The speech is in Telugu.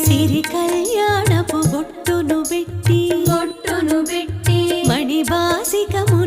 సిరి కళ్యాణపు బొట్టును పెట్టి బొట్టును పెట్టి మణిబాసికము